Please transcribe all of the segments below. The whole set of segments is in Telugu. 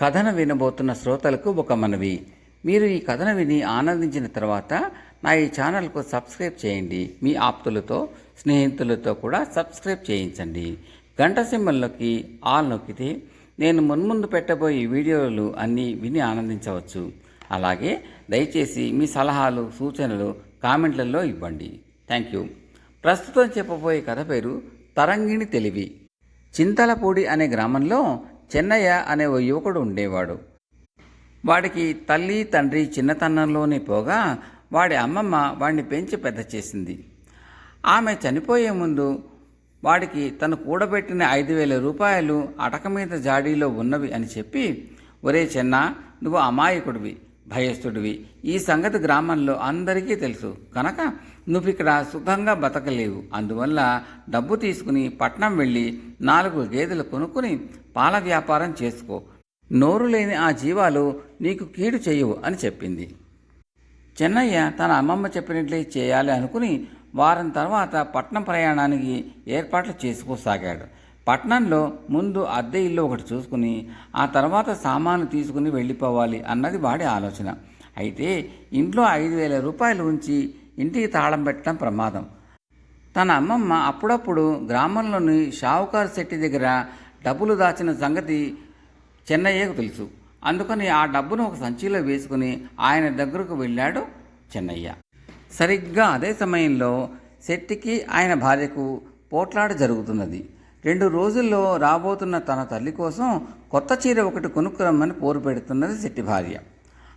కథను వినబోతున్న శ్రోతలకు ఒక మనవి. మీరు ఈ కథను విని ఆనందించిన తర్వాత నా ఈ ఛానల్కు సబ్స్క్రైబ్ చేయండి. మీ ఆప్తులతో స్నేహితులతో కూడా సబ్స్క్రైబ్ చేయించండి. గంట సింబల్లోకి ఆల్ నొక్కితే నేను మున్ముందు పెట్టబోయే వీడియోలు అన్నీ విని ఆనందించవచ్చు. అలాగే దయచేసి మీ సలహాలు సూచనలు కామెంట్లలో ఇవ్వండి. Thank you. ప్రస్తుతం చెప్పబోయే కథ పేరు తరంగిణి తెలివి. చింతలపూడి అనే గ్రామంలో చెన్నయ్య అనే ఓ యువకుడు ఉండేవాడు. వాడికి తల్లి తండ్రి చిన్నతనంలోనే పోగా వాడి అమ్మమ్మ వాడిని పెంచి పెద్ద చేసింది. ఆమె చనిపోయే ముందు వాడికి తను కూడబెట్టిన ఐదు వేల రూపాయలు అటక మీద జాడీలో ఉన్నవి అని చెప్పి ఒరే చెన్న నువ్వు అమాయకుడివి. భయస్థుడివి. ఈ సంగతి గ్రామంలో అందరికీ తెలుసు. కనుక నువ్వు ఇక్కడ సుఖంగా బతకలేవు. అందువల్ల డబ్బు తీసుకుని పట్నం వెళ్ళి నాలుగు గేదెలు కొనుక్కుని పాల వ్యాపారం చేసుకో. నోరు లేని ఆ జీవాలు నీకు కీడు చేయవు అని చెప్పింది. చెన్నయ్య తన అమ్మమ్మ చెప్పినట్లే చేయాలి అనుకుని వారం తర్వాత పట్నం ప్రయాణానికి ఏర్పాట్లు చేసుకోసాగాడు. పట్నంలో ముందు అద్దె ఇల్లు ఒకటి చూసుకుని ఆ తర్వాత సామాను తీసుకుని వెళ్ళిపోవాలి అన్నది వాడి ఆలోచన. అయితే ఇంట్లో ఐదు వేల రూపాయలు ఉంచి ఇంటికి తాళం పెట్టడం ప్రమాదం. తన అమ్మమ్మ అప్పుడప్పుడు గ్రామంలోని షావుకారు శెట్టి దగ్గర డబ్బులు దాచిన సంగతి చెన్నయ్యకు తెలుసు. అందుకని ఆ డబ్బును ఒక సంచిలో వేసుకుని ఆయన దగ్గరకు వెళ్ళాడు చెన్నయ్య. సరిగ్గా అదే సమయంలో శెట్టికి ఆయన భార్యకు పోట్లాట జరుగుతున్నది. రెండు రోజుల్లో రాబోతున్న తన తల్లి కోసం కొత్త చీర ఒకటి కొనుక్కురమ్మని పోరు పెడుతున్నది శెట్టి భార్య.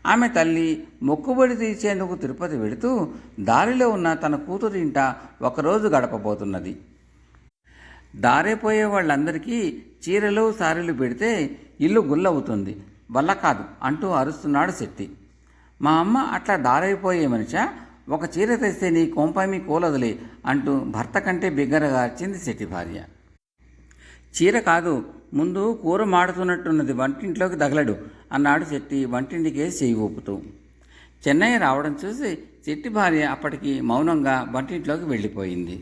ఆమె తల్లి మొక్కుబడి తీర్చేందుకు తిరుపతి వెళుతూ దారిలో ఉన్న తన కూతురు ఇంట ఒకరోజు గడపబోతున్నది. దారిపోయే వాళ్ళందరికీ చీరలు సారీలు పెడితే ఇల్లు గుల్లవుతుంది. వల్ల కాదు అంటూ అరుస్తున్నాడు శెట్టి. మా అమ్మ అట్లా దారైపోయే మనిషా? ఒక చీర తెస్తే నీ కొంపమి కోలదులే అంటూ భర్త కంటే బిగ్గరగా అర్చింది శెట్టి భార్య. చీర కాదు ముందు కూర మాడుతున్నట్టున్నది వంటింట్లోకి తగలడు అన్నాడు శెట్టి వంటింటికే చేయి ఊపుతూ. చెన్నయ్య రావడం చూసి శెట్టి భార్య అప్పటికి మౌనంగా వంటింట్లోకి వెళ్ళిపోయింది.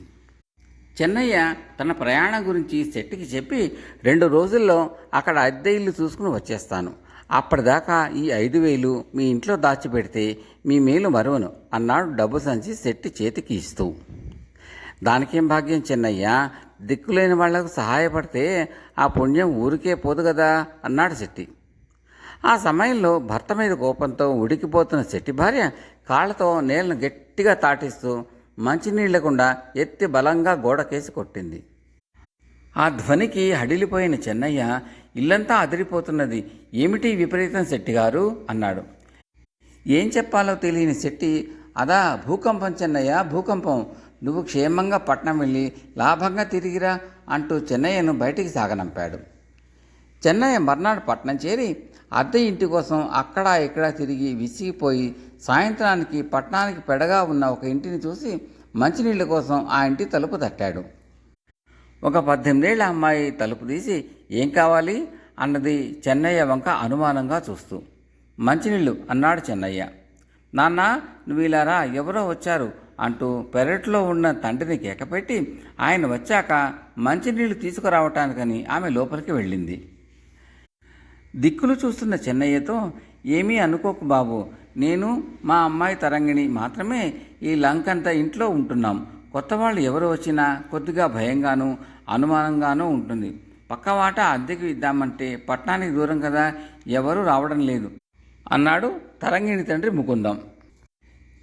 చెన్నయ్య తన ప్రయాణం గురించి శెట్టికి చెప్పి రెండు రోజుల్లో అక్కడ అద్దె ఇల్లు చూసుకుని వచ్చేస్తాను. అప్పటిదాకా ఈ ఐదు వేలు మీ ఇంట్లో దాచిపెడితే మీ మేలు మరువను అన్నాడు డబ్బు సంచి శెట్టి చేతికి ఇస్తూ. దానికేం భాగ్యం చిన్నయ్య? దిక్కులేని వాళ్ళకు సహాయపడితే ఆ పుణ్యం ఊరికే పోదు కదా అన్నాడు శెట్టి. ఆ సమయంలో భర్త మీద కోపంతో ఉడికిపోతున్న శెట్టి భార్య కాళ్ళతో నేలను గట్టిగా తాటిస్తూ మంచినీళ్ళకుండా ఎత్తి బలంగా గోడకేసి కొట్టింది. ఆ ధ్వనికి హడిలిపోయిన చెన్నయ్య ఇల్లంతా అదిరిపోతున్నది. ఏమిటి విపరీతం శెట్టి గారు? అన్నాడు. ఏం చెప్పాలో తెలియని శెట్టి అదా భూకంపం చెన్నయ్య భూకంపం. నువ్వు క్షేమంగా పట్నం వెళ్ళి లాభంగా తిరిగిరా అంటూ చెన్నయ్యను బయటికి సాగనంపాడు. చెన్నయ్య మర్నాడు పట్నం చేరి అద్దె ఇంటి కోసం అక్కడ ఇక్కడ తిరిగి విసిగిపోయి సాయంత్రానికి పట్టణానికి పెడగా ఉన్న ఒక ఇంటిని చూసి మంచినీళ్ళ కోసం ఆ ఇంటి తలుపు తట్టాడు. ఒక పద్దెనిమిదేళ్ళ అమ్మాయి తలుపు తీసి ఏం కావాలి? అన్నది చెన్నయ్య వంక అనుమానంగా చూస్తూ. మంచినీళ్ళు అన్నాడు చెన్నయ్య. నాన్న నువ్వు ఇలా రా ఎవరో వచ్చారు. అంటూ పెరట్లో ఉన్న తండ్రిని కేకపెట్టి ఆయన వచ్చాక మంచినీళ్ళు తీసుకురావటానికని ఆమె లోపలికి వెళ్ళింది. దిక్కులు చూస్తున్న చెన్నయ్యతో ఏమీ అనుకోకు బాబు. నేను మా అమ్మాయి తరంగిణి మాత్రమే ఈ లంకంతా ఇంట్లో ఉంటున్నాం. కొత్త వాళ్ళు ఎవరు వచ్చినా కొద్దిగా భయంగానూ అనుమానంగానూ ఉంటుంది. పక్కవాట అద్దెకు ఇద్దామంటే పట్టణానికి దూరం కదా ఎవరూ రావడం లేదు. అన్నాడు తరంగిణి తండ్రి ముకుందం.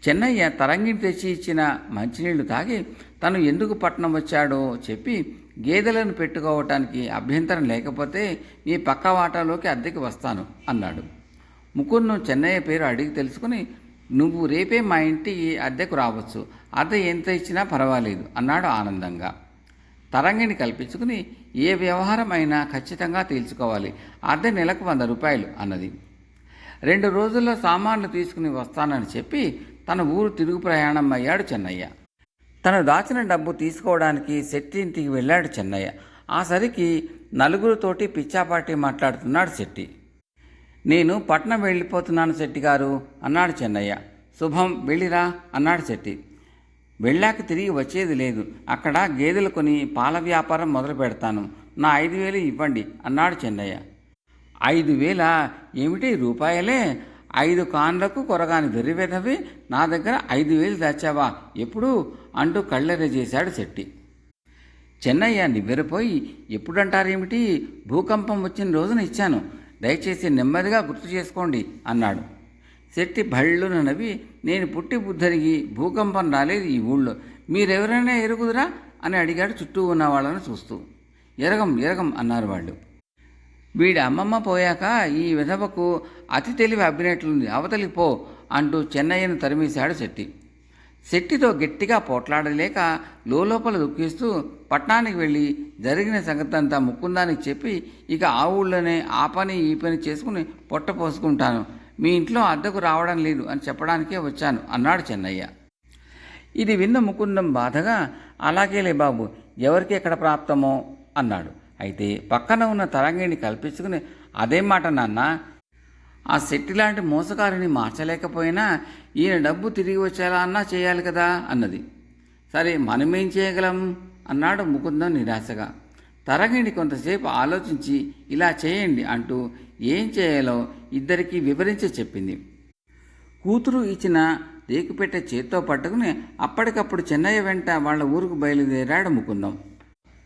చెన్నయ్య తరంగిణి తెచ్చి ఇచ్చిన మంచినీళ్ళు తాగి తను ఎందుకు పట్నం వచ్చాడో చెప్పి గేదెలను పెట్టుకోవటానికి అభ్యంతరం లేకపోతే మీ పక్క వాటాలోకి అద్దెకి వస్తాను అన్నాడు. ముకుందు చెన్నయ్య పేరు అడిగి తెలుసుకుని నువ్వు రేపే మా ఇంటికి అద్దెకు రావచ్చు. అద్దె ఎంత ఇచ్చినా పర్వాలేదు అన్నాడు ఆనందంగా. తరంగిణి కల్పించుకుని ఏ వ్యవహారం అయినా ఖచ్చితంగా తేల్చుకోవాలి. అద్దె నెలకు వంద రూపాయలు అన్నది. రెండు రోజుల్లో సామాన్లు తీసుకుని వస్తానని చెప్పి తన ఊరు తిరుగు ప్రయాణం అయ్యాడు చెన్నయ్య. తను దాచిన డబ్బు తీసుకోవడానికి శెట్టి ఇంటికి వెళ్ళాడు చెన్నయ్య. ఆ సరికి నలుగురితోటి పిచ్చాపాటి మాట్లాడుతున్నాడు శెట్టి. నేను పట్నం వెళ్ళిపోతున్నాను శెట్టి గారు అన్నాడు చెన్నయ్య. శుభం వెళ్ళిరా అన్నాడు శెట్టి. వెళ్ళాక తిరిగి వచ్చేది లేదు. అక్కడ గేదెలు కొని పాల వ్యాపారం మొదలు పెడతాను. నా ఐదు వేలు ఇవ్వండి అన్నాడు చెన్నయ్య. ఐదు వేల? ఏమిటి? రూపాయలే? ఐదు కాన్లకు కొరగాని వెర్రివెదవి నా దగ్గర ఐదు వేలు దాచావా? ఎప్పుడు? అంటూ కళ్ళెర చేశాడు శెట్టి. చెన్నయ్య నివ్వెరపోయి ఎప్పుడంటారేమిటి? భూకంపం వచ్చిన రోజున ఇచ్చాను. దయచేసి నెమ్మదిగా గుర్తు చేసుకోండి అన్నాడు. శెట్టి భళ్ళున నవ్వి నేను పుట్టి బుద్ధరిగి భూకంపం రాలేదు ఈ ఊళ్ళో. మీరెవరైనా ఎరుగుదురా? అని అడిగాడు చుట్టూ ఉన్న వాళ్ళని చూస్తూ. ఎరగం ఎరగం అన్నారు వాళ్ళు. వీడి అమ్మమ్మ పోయాక ఈ విధవకు అతి తెలివి అబ్బినట్లుంది అవతలికి పో అంటూ చెన్నయ్యను తరిమేశాడు శెట్టి. శెట్టితో గట్టిగా పోట్లాడలేక లోపల దుఃఖిస్తూ పట్నానికి వెళ్ళి జరిగిన సంగతంతా ముకుందానికి చెప్పి ఇక ఆ ఊళ్ళోనే ఆ పని ఈ పని చేసుకుని పొట్ట పోసుకుంటాను. మీ ఇంట్లో అద్దకు రావడం లేదు అని చెప్పడానికే వచ్చాను అన్నాడు చెన్నయ్య. ఇది విన్న ముకుందం బాధగా అలాగేలే బాబు ఎవరికి ఎక్కడ ప్రాప్తమో? అన్నాడు. అయితే పక్కన ఉన్న తరంగిణి కల్పించుకుని అదే మాట నాన్న. ఆ శెట్టి లాంటి మోసకారిని మార్చలేకపోయినా ఈయన డబ్బు తిరిగి వచ్చేలా అన్నా చేయాలి కదా అన్నది. సరే మనమేం చేయగలం? అన్నాడు ముకుందం నిరాశగా. తరంగిణి కొంతసేపు ఆలోచించి ఇలా చేయండి అంటూ ఏం చేయాలో ఇద్దరికీ వివరించి చెప్పింది. కూతురు ఇచ్చిన రేకుపెట్టే చేత్తో పట్టుకుని అప్పటికప్పుడు చెన్నయ్య వెంట వాళ్ళ ఊరుకు బయలుదేరాడు ముకుందం.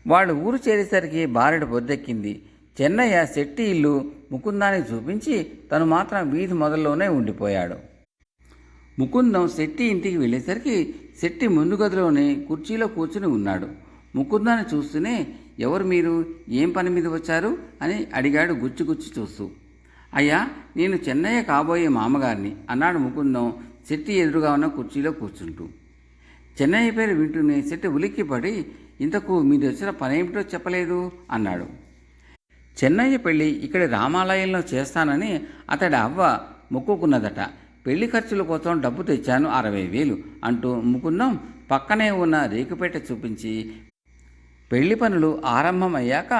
వాళ్ళు ఊరు చేరేసరికి బారెడు పొద్దెక్కింది. చెన్నయ్య శెట్టి ఇల్లు ముకుందానికి చూపించి తను మాత్రం వీధి మొదల్లోనే ఉండిపోయాడు. ముకుందం శెట్టి ఇంటికి వెళ్ళేసరికి శెట్టి ముందు గదిలోనే కుర్చీలో కూర్చుని ఉన్నాడు. ముకుందాన్ని చూస్తూనే ఎవరు మీరు? ఏం పని మీద వచ్చారు? అని అడిగాడు గుచ్చి గుచ్చి చూస్తూ. అయ్యా నేను చెన్నయ్య కాబోయే మామగారిని అన్నాడు ముకుందం శెట్టి ఎదురుగా ఉన్న కుర్చీలో కూర్చుంటూ. చెన్నయ్య పేరు వింటూనే శెట్టి ఉలిక్కిపడి ఇంతకు మీరు వచ్చిన పనేమిటో చెప్పలేదు అన్నాడు. చెన్నయ్య పెళ్ళి ఇక్కడ రామాలయంలో చేస్తానని అతడి అవ్వ మొక్కుకున్నదట. పెళ్ళి ఖర్చుల కోసం డబ్బు తెచ్చాను అరవై వేలు అంటూ ముకుందం పక్కనే ఉన్న రేకుపేట చూపించి పెళ్ళి పనులు ఆరంభమయ్యాక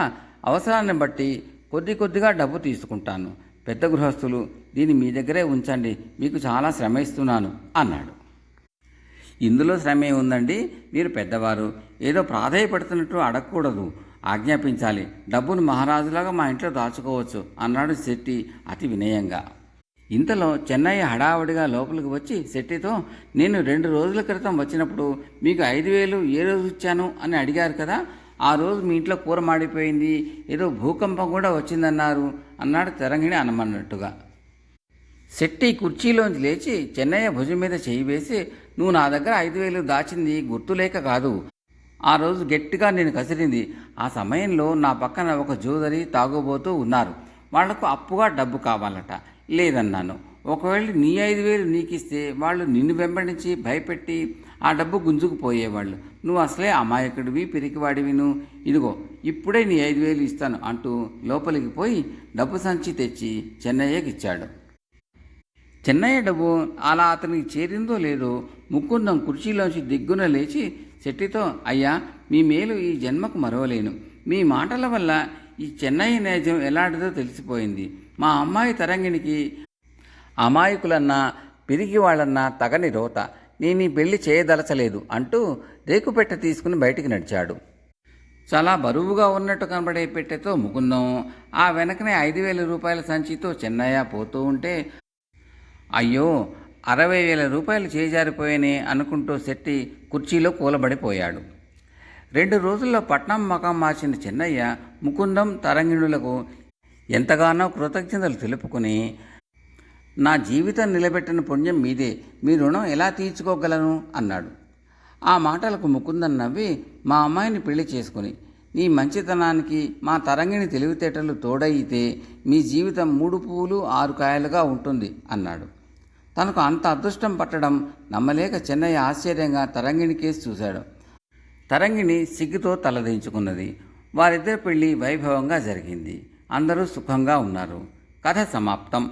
అవసరాన్ని బట్టి కొద్ది కొద్దిగా డబ్బు తీసుకుంటాను. పెద్ద గృహస్థులు దీన్ని మీ దగ్గరే ఉంచండి మీకు చాలా శ్రమ ఇస్తున్నాను అన్నాడు. ఇందులో శ్రమే ఉందండి మీరు పెద్దవారు. ఏదో ప్రాధాయపడుతున్నట్టు అడగకూడదు. ఆజ్ఞాపించాలి. డబ్బును మహారాజులాగా మా ఇంట్లో దాచుకోవచ్చు అన్నాడు శెట్టి అతి వినయంగా. ఇంతలో చెన్నయ్య హడావుడిగా లోపలికి వచ్చి శెట్టితో నేను రెండు రోజుల క్రితం వచ్చినప్పుడు మీకు ఐదు వేలు ఏ రోజు ఇచ్చాను? అని అడిగారు కదా. ఆ రోజు మీ ఇంట్లో కూర మాడిపోయింది ఏదో భూకంపం కూడా వచ్చిందన్నారు అన్నాడు తెరంగిణి అనమన్నట్టుగా. శెట్టి కుర్చీలోంచి లేచి చెన్నయ్య భుజం మీద చేయి వేసి నువ్వు నా దగ్గర ఐదు వేలు దాచింది గుర్తులేక కాదు. ఆ రోజు గట్టిగా నేను కసిరింది. ఆ సమయంలో నా పక్కన ఒక జోదరి తాగుబోతూ ఉన్నారు. వాళ్ళకు అప్పుగా డబ్బు కావాలట. లేదన్నాను. ఒకవేళ నీ ఐదు వేలు నీకిస్తే వాళ్ళు నిన్ను వెంబడించి భయపెట్టి ఆ డబ్బు గుంజుకుపోయేవాళ్ళు నువ్వు అసలే అమాయకుడివి పిరికివాడివిను. ఇదిగో ఇప్పుడే నీ ఐదు వేలు ఇస్తాను అంటూ లోపలికి పోయి డబ్బు సంచి తెచ్చి చెన్నయ్యకి చెన్నయ్య డబ్బు అలా అతనికి చేరిందో లేదో ముకుందం కుర్చీలోంచి దిగ్గున లేచి శెట్టితో అయ్యా మీ మేలు ఈ జన్మకు మరవలేను. మీ మాటల వల్ల ఈ చెన్నయ్య నేజం ఎలాంటిదో తెలిసిపోయింది. మా అమ్మాయి తరంగిణికి అమాయకులన్నా పిరిగి వాళ్ళన్నా తగని రోత. నేను ఈ పెళ్ళి చేయదలచలేదు అంటూ రేకుపెట్ట తీసుకుని బయటికి నడిచాడు. చాలా బరువుగా ఉన్నట్టు కనబడే పెట్టెతో ముకుందం ఆ వెనకనే ఐదు వేల రూపాయల సంచితో చెన్నయ్య పోతూ ఉంటే అయ్యో అరవై వేల రూపాయలు చేజారిపోయానే అనుకుంటూ శెట్టి కుర్చీలో కూలబడిపోయాడు. రెండు రోజుల్లో పట్నం మకం మార్చిన చెన్నయ్య ముకుందం తరంగిణులకు ఎంతగానో కృతజ్ఞతలు తెలుపుకుని నా జీవితం నిలబెట్టిన పుణ్యం మీదే మీ రుణం ఎలా తీర్చుకోగలను? అన్నాడు. ఆ మాటలకు ముకుందం నవ్వి మా అమ్మాయిని పెళ్ళి చేసుకుని నీ మంచితనానికి మా తరంగిణి తెలివితేటలు తోడయితే మీ జీవితం మూడు పువ్వులు ఆరు కాయలుగా ఉంటుంది అన్నాడు. తనకు అంత అదృష్టం పట్టడం నమ్మలేక చెన్నయ్య ఆశ్చర్యంగా తరంగిణి కేసు చూశాడు. తరంగిణి సిగ్గుతో తలదించుకున్నది వారిద్దరి పెళ్ళి వైభవంగా జరిగింది. అందరూ సుఖంగా ఉన్నారు. కథ సమాప్తం.